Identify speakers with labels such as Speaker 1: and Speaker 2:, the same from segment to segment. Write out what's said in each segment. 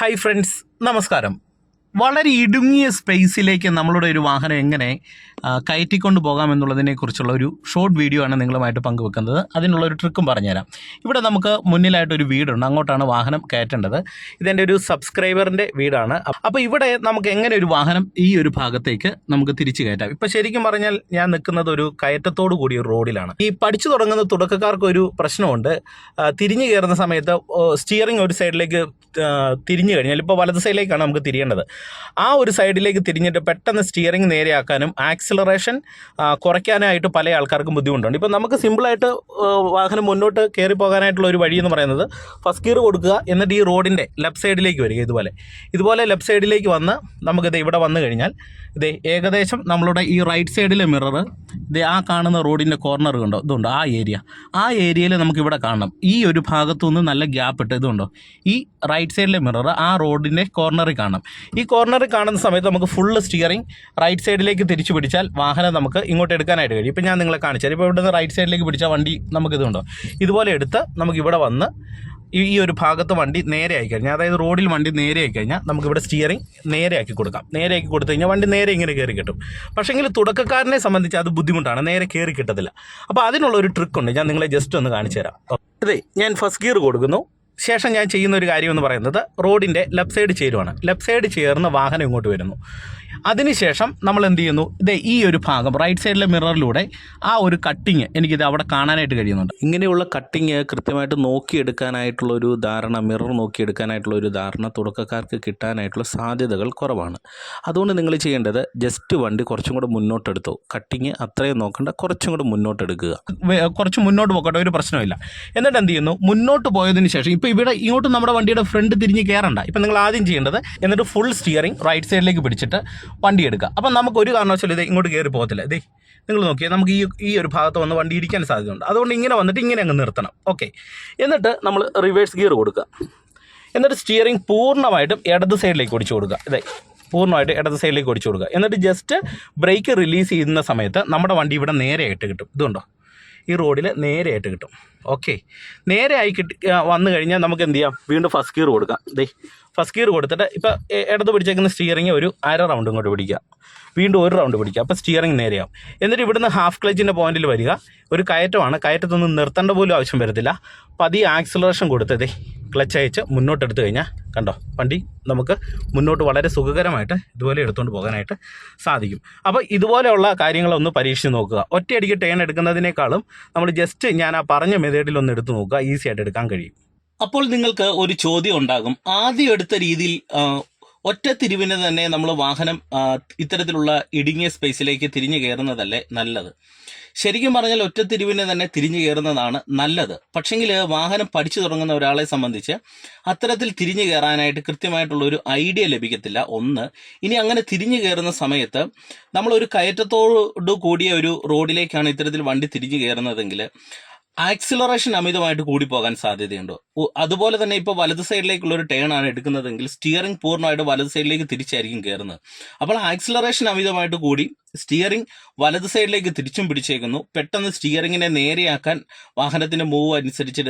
Speaker 1: Hi friends നമസ്കാരം. വളരെ ഇടുങ്ങിയ സ്പേസിലേക്ക് നമ്മളുടെ ഒരു വാഹനം എങ്ങനെ കയറ്റിക്കൊണ്ട് പോകാം എന്നുള്ളതിനെക്കുറിച്ചുള്ള ഒരു ഷോർട്ട് വീഡിയോ ആണ് നിങ്ങളുമായിട്ട് പങ്കുവെക്കുന്നത്. അതിനുള്ള ഒരു ട്രിക്കും പറഞ്ഞുതരാം. ഇവിടെ നമുക്ക് മുന്നിലായിട്ടൊരു വീടുണ്ട്. അങ്ങോട്ടാണ് വാഹനം കയറ്റേണ്ടത്. ഇതെന്റെ ഒരു സബ്സ്ക്രൈബറിന്റെ വീടാണ്. അപ്പോൾ ഇവിടെ നമുക്ക് എങ്ങനെ ഒരു വാഹനം ഈ ഒരു ഭാഗത്തേക്ക് നമുക്ക് തിരിച്ചു കയറ്റാം? ഇപ്പോൾ ശരിക്കും പറഞ്ഞാൽ ഞാൻ നിൽക്കുന്നത് ഒരു കയറ്റത്തോടു കൂടിയ റോഡിലാണ്. ഈ പഠിച്ചു തുടങ്ങുന്ന തുടക്കക്കാർക്ക് ഒരു പ്രശ്നമുണ്ട്. തിരിഞ്ഞു കയറുന്ന സമയത്ത് സ്റ്റിയറിംഗ് ഒരു സൈഡിലേക്ക് തിരിഞ്ഞു കഴിഞ്ഞാൽ ഇപ്പോൾ വലത് സൈഡിലേക്കാണ് നമുക്ക് തിരിയേണ്ടത്. ആ ഒരു സൈഡിലേക്ക് തിരിഞ്ഞിട്ട് പെട്ടെന്ന് സ്റ്റിയറിംഗ് നേരെയാക്കാനും ആക്സിലറേഷൻ കുറയ്ക്കാനായിട്ട് പല ആൾക്കാർക്കും ബുദ്ധിമുട്ടുണ്ട്. ഇപ്പോൾ നമുക്ക് സിമ്പിളായിട്ട് വാഹനം മുന്നോട്ട് കയറി പോകാനായിട്ടുള്ള ഒരു വഴി എന്ന് പറയുന്നത് ഫസ്റ്റ് ഗിയർ കൊടുക്കുക എന്നിട്ട് ഈ റോഡിന്റെ ലെഫ്റ്റ് സൈഡിലേക്ക് വരിക ഇതുപോലെ. ഇതുപോലെ ലെഫ്റ്റ് സൈഡിലേക്ക് വന്ന് നമുക്കിത് ഇവിടെ വന്നു കഴിഞ്ഞാൽ ഇത് ഏകദേശം നമ്മളുടെ ഈ റൈറ്റ് സൈഡിലെ മിറർ ഇത് ആ കാണുന്ന റോഡിന്റെ കോർണർ കണ്ടോ? ഇതുണ്ടോ? ആ ഏരിയ ആ ഏരിയയിൽ നമുക്ക് ഇവിടെ കാണണം. ഈ ഒരു ഭാഗത്തു നിന്ന് നല്ല ഗ്യാപ്പ് ഇട്ട് ഇതുണ്ടോ ഈ റൈറ്റ് സൈഡിലെ മിറർ ആ റോഡിന്റെ കോർണറിൽ കാണണം. ഈ കോർണറിൽ കാണുന്ന സമയത്ത് നമുക്ക് ഫുൾ സ്റ്റിയറിംഗ് റൈറ്റ് സൈഡിലേക്ക് തിരിച്ചു പിടിച്ചാൽ വാഹനം നമുക്ക് ഇങ്ങോട്ട് എടുക്കാനായിട്ട് കഴിയും. ഇപ്പം ഞാൻ നിങ്ങളെ കാണിച്ചാൽ ഇപ്പോൾ ഇവിടുന്ന് റൈറ്റ് സൈഡിലേക്ക് പിടിച്ചാൽ വണ്ടി നമുക്ക് ഇതുണ്ടോ? ഇതുപോലെ എടുത്ത് നമുക്ക് ഇവിടെ വന്ന് ഈ ഈ ഒരു ഭാഗത്ത് വണ്ടി നേരെ ആയി കഴിഞ്ഞാൽ അതായത് റോഡിൽ വണ്ടി നേരെ ആയി കഴിഞ്ഞാൽ നമുക്കിവിടെ സ്റ്റിയറിംഗ് നേരെ ആക്കി കൊടുക്കാം. നേരെ ആക്കി കൊടുത്തു കഴിഞ്ഞാൽ വണ്ടി നേരെ ഇങ്ങനെ കയറി കിട്ടും. പക്ഷേങ്കിൽ തുടക്കക്കാരനെ സംബന്ധിച്ച് അത് ബുദ്ധിമുട്ടാണ്. നേരെ കയറി കിട്ടത്തില്ല. അപ്പോൾ അതിനുള്ള ഒരു ട്രിക്കുണ്ട് ഞാൻ നിങ്ങളെ ജസ്റ്റ് ഒന്ന് കാണിച്ചു തരാം. അതെ ഞാൻ ഫസ്റ്റ് ഗിയർ കൊടുക്കുന്നു. ശേഷം ഞാൻ ചെയ്യുന്ന ഒരു കാര്യം എന്ന് പറയുന്നത് റോഡിന്റെ ലെഫ്റ്റ് സൈഡ് ചേരുവാണ്. ലെഫ്റ്റ് സൈഡ് ചേർന്ന് വാഹനം ഇങ്ങോട്ട് വരുന്നു. അതിനുശേഷം നമ്മൾ എന്ത് ചെയ്യുന്നു? ഇതേ ഈ ഒരു ഭാഗം റൈറ്റ് സൈഡിലെ മിററിലൂടെ ആ ഒരു കട്ടിങ് എനിക്കിത് അവിടെ കാണാനായിട്ട് കഴിയുന്നുണ്ട്.
Speaker 2: ഇങ്ങനെയുള്ള കട്ടിങ് കൃത്യമായിട്ട് നോക്കിയെടുക്കാനായിട്ടുള്ള ഒരു ധാരണ മിറർ നോക്കിയെടുക്കാനായിട്ടുള്ള ഒരു ധാരണ തുടക്കക്കാർക്ക് കിട്ടാനായിട്ടുള്ള സാധ്യതകൾ കുറവാണ്. അതുകൊണ്ട് നിങ്ങൾ ചെയ്യേണ്ടത് ജസ്റ്റ് വണ്ടി കുറച്ചും കൂടെ മുന്നോട്ടെടുത്തു. കട്ടിങ് അത്രയും നോക്കണ്ട കുറച്ചും കൂടെ മുന്നോട്ടെടുക്കുക.
Speaker 1: കുറച്ച് മുന്നോട്ട് പോകട്ടെ ഒരു പ്രശ്നമില്ല എന്നിട്ട് എന്ത് ചെയ്യുന്നു? മുന്നോട്ട് പോയതിന് ശേഷം ഇപ്പോൾ ഇവിടെ ഇങ്ങോട്ട് നമ്മുടെ വണ്ടിയുടെ ഫ്രണ്ട് തിരിഞ്ഞ് കയറണ്ട ഇപ്പം നിങ്ങൾ ആദ്യം ചെയ്യേണ്ടത് എന്നിട്ട് ഫുൾ സ്റ്റിയറിംഗ് റൈറ്റ് സൈഡിലേക്ക് പിടിച്ചിട്ട് വണ്ടി എടുക്കുക അപ്പം നമുക്ക് ഒരു കാരണവശാലും ഇത് ഇങ്ങോട്ട് കയറി പോകത്തില്ല. ഇതേ നിങ്ങൾ നോക്കിയാൽ നമുക്ക് ഈ ഈ ഒരു ഭാഗത്ത് വന്ന് വണ്ടി ഇടിക്കാൻ സാധ്യതയുണ്ട്. അതുകൊണ്ട് ഇങ്ങനെ വന്നിട്ട് ഇങ്ങനെ അങ്ങ് നിർത്തണം. ഓക്കെ. എന്നിട്ട് നമ്മൾ റിവേഴ്സ് ഗിയർ കൊടുക്കുക. എന്നിട്ട് സ്റ്റിയറിംഗ് പൂർണമായിട്ടും ഇടത് സൈഡിലേക്ക് ഓടിച്ചു കൊടുക്കുക. ഇതേ പൂർണമായിട്ട് ഇടത് സൈഡിലേക്ക് ഓടിച്ചു കൊടുക്കുക. എന്നിട്ട് ജസ്റ്റ് ബ്രേക്ക് റിലീസ് ചെയ്യുന്ന സമയത്ത് നമ്മുടെ വണ്ടി ഇവിടെ നേരെയായിട്ട് കിട്ടും. ഇതുണ്ടോ? ഈ റോഡിൽ നേരെയായിട്ട് കിട്ടും. ഓക്കെ നേരെ ആയി കിട്ടി വന്നു കഴിഞ്ഞാൽ നമുക്ക് എന്ത് ചെയ്യാം? വീണ്ടും ഫസ്റ്റ് ഗിയർ കൊടുക്കാം. ദേ ഫസ്റ്റ് ഗിയർ കൊടുത്തിട്ട് ഇപ്പോൾ ഇടത് പിടിച്ചേക്കുന്ന സ്റ്റിയറിംഗ് ഒരു അര റൗണ്ട് ഇങ്ങോട്ട് പിടിക്കുക. വീണ്ടും ഒരു റൗണ്ട് പിടിക്കുക. അപ്പോൾ സ്റ്റിയറിംഗ് നേരെയാവും. എന്നിട്ട് ഇവിടുന്ന് ഹാഫ് ക്ലച്ചിന്റെ പോയിന്റിൽ വരിക. ഒരു കയറ്റമാണ്. കയറ്റത്തൊന്നും നിർത്തേണ്ട പോലും ആവശ്യം വരത്തില്ല. പതിയെ ആക്സിലറേഷൻ കൊടുത്തതേ ക്ലച്ച് അയച്ച് മുന്നോട്ട് എടുത്തു കഴിഞ്ഞാൽ കണ്ടോ? വണ്ടി നമുക്ക് മുന്നോട്ട് വളരെ സുഖകരമായിട്ട് ഇതുപോലെ എടുത്തുകൊണ്ട് പോകാനായിട്ട് സാധിക്കും. അപ്പോൾ ഇതുപോലെയുള്ള കാര്യങ്ങളൊന്ന് പരീക്ഷിച്ച് നോക്കുക. ഒറ്റയടിക്ക് ടേൺ എടുക്കുന്നതിനേക്കാളും നമ്മൾ ജസ്റ്റ് ഞാൻ ആ പറഞ്ഞ മെത്തേഡിൽ ഒന്ന് എടുത്തു നോക്കുക. ഈസി ആയിട്ട് എടുക്കാൻ കഴിയും.
Speaker 2: അപ്പോൾ നിങ്ങൾക്ക് ഒരു ചോദ്യം ഉണ്ടാകും. ആദ്യം എടുത്ത രീതിയിൽ ഒറ്റ തിരിവിന് തന്നെ നമ്മൾ വാഹനം ഇത്തരത്തിലുള്ള ഇടുങ്ങിയ സ്പേസിലേക്ക് തിരിഞ്ഞു കയറുന്നതല്ലേ നല്ലത്? ശരിക്കും പറഞ്ഞാൽ ഒറ്റ തിരിവിന് തന്നെ തിരിഞ്ഞു കയറുന്നതാണ് നല്ലത്. പക്ഷെങ്കിൽ വാഹനം പഠിച്ചു തുടങ്ങുന്ന ഒരാളെ സംബന്ധിച്ച് അത്തരത്തിൽ തിരിഞ്ഞു കയറാനായിട്ട് കൃത്യമായിട്ടുള്ള ഒരു ഐഡിയ ലഭിക്കത്തില്ല. ഒന്ന് ഇനി അങ്ങനെ തിരിഞ്ഞു കയറുന്ന സമയത്ത് നമ്മൾ ഒരു കയറ്റത്തോടു കൂടിയ ഒരു റോഡിലേക്കാണ് ഇത്തരത്തിൽ വണ്ടി തിരിഞ്ഞു കയറുന്നതെങ്കിൽ ആക്സിലറേഷൻ അമിതമായിട്ട് കൂടിപ്പോകാൻ സാധ്യതയുണ്ട്. സാധ്യതയുണ്ടോ അതുപോലെ തന്നെ ഇപ്പോൾ വലത് സൈഡിലേക്കുള്ള ഒരു ടേൺ ആണ് എടുക്കുന്നതെങ്കിൽ സ്റ്റിയറിംഗ് പൂർണമായിട്ട് വലത് സൈഡിലേക്ക് തിരിച്ചായിരിക്കും കയറുന്നത് അപ്പോൾ ആക്സിലറേഷൻ അമിതമായിട്ട് കൂടി സ്റ്റിയറിംഗ് വലത് സൈഡിലേക്ക് തിരിച്ചും പിടിച്ചേക്കുന്നു. പെട്ടെന്ന് സ്റ്റിയറിങ്ങിനെ നേരെയാക്കാൻ വാഹനത്തിന്റെ മൂവ് അനുസരിച്ച്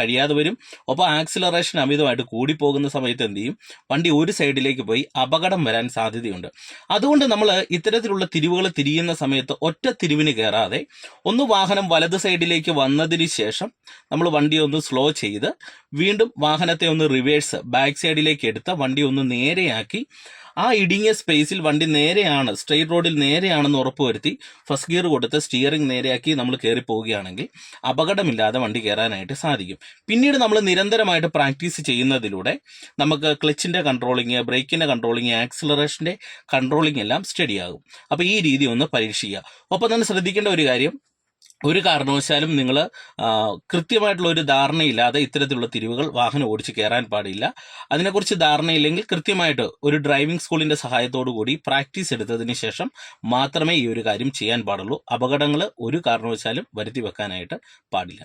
Speaker 2: കഴിയാതെ വരും. ഒപ്പം ആക്സിലറേഷൻ അമിതമായിട്ട് കൂടിപ്പോകുന്ന സമയത്ത് എന്ത് ചെയ്യും? വണ്ടി ഒരു സൈഡിലേക്ക് പോയി അപകടം വരാൻ സാധ്യതയുണ്ട്. അതുകൊണ്ട് നമ്മൾ ഇത്തരത്തിലുള്ള തിരിവുകൾ തിരിയുന്ന സമയത്ത് ഒറ്റ തിരിവിന് കയറാതെ ഒന്ന് വാഹനം വലത് സൈഡിലേക്ക് വന്നതിന് ശേഷം നമ്മൾ വണ്ടി ഒന്ന് സ്ലോ ചെയ്ത് വീണ്ടും വാഹനത്തെ ഒന്ന് റിവേഴ്സ് ബാക്ക് സൈഡിലേക്ക് എടുത്ത് വണ്ടി ഒന്ന് നേരെയാക്കി ആ ഇടുങ്ങിയ സ്പേസിൽ വണ്ടി നേരെയാണ് സ്ട്രെയിറ്റ് റോഡിൽ നേരെയാണെന്ന് ഉറപ്പുവരുത്തി ഫസ്റ്റ് ഗിയർ കൊടുത്ത് സ്റ്റിയറിംഗ് നേരെയാക്കി നമ്മൾ കയറി പോവുകയാണെങ്കിൽ അപകടമില്ലാതെ വണ്ടി കയറാനായിട്ട് സാധിക്കും. പിന്നീട് നമ്മൾ നിരന്തരമായിട്ട് പ്രാക്ടീസ് ചെയ്യുന്നതിലൂടെ നമുക്ക് ക്ലച്ചിന്റെ കൺട്രോളിങ് ബ്രേക്കിന്റെ കൺട്രോളിങ് ആക്സിലറേഷന്റെ കൺട്രോളിങ് എല്ലാം സ്റ്റഡി ആകും. അപ്പോൾ ഈ രീതി ഒന്ന് പരീക്ഷിക്കുക. ഒപ്പം തന്നെ ശ്രദ്ധിക്കേണ്ട ഒരു കാര്യം ഒരു കാരണവശാലും നിങ്ങൾ കൃത്യമായിട്ടുള്ള ഒരു ധാരണയില്ലാതെ ഇത്തരത്തിലുള്ള തിരിവുകൾ വാഹനം ഓടിച്ച് കയറാൻ പാടില്ല. അതിനെക്കുറിച്ച് ധാരണയില്ലെങ്കിൽ കൃത്യമായിട്ട് ഒരു ഡ്രൈവിംഗ് സ്കൂളിന്റെ സഹായത്തോടു കൂടി പ്രാക്ടീസ് എടുത്തതിന് ശേഷം മാത്രമേ ഈ ഒരു കാര്യം ചെയ്യാൻ പാടുള്ളൂ. അപകടങ്ങൾ ഒരു കാരണവശാലും വരുത്തി വെക്കാനായിട്ട് പാടില്ല.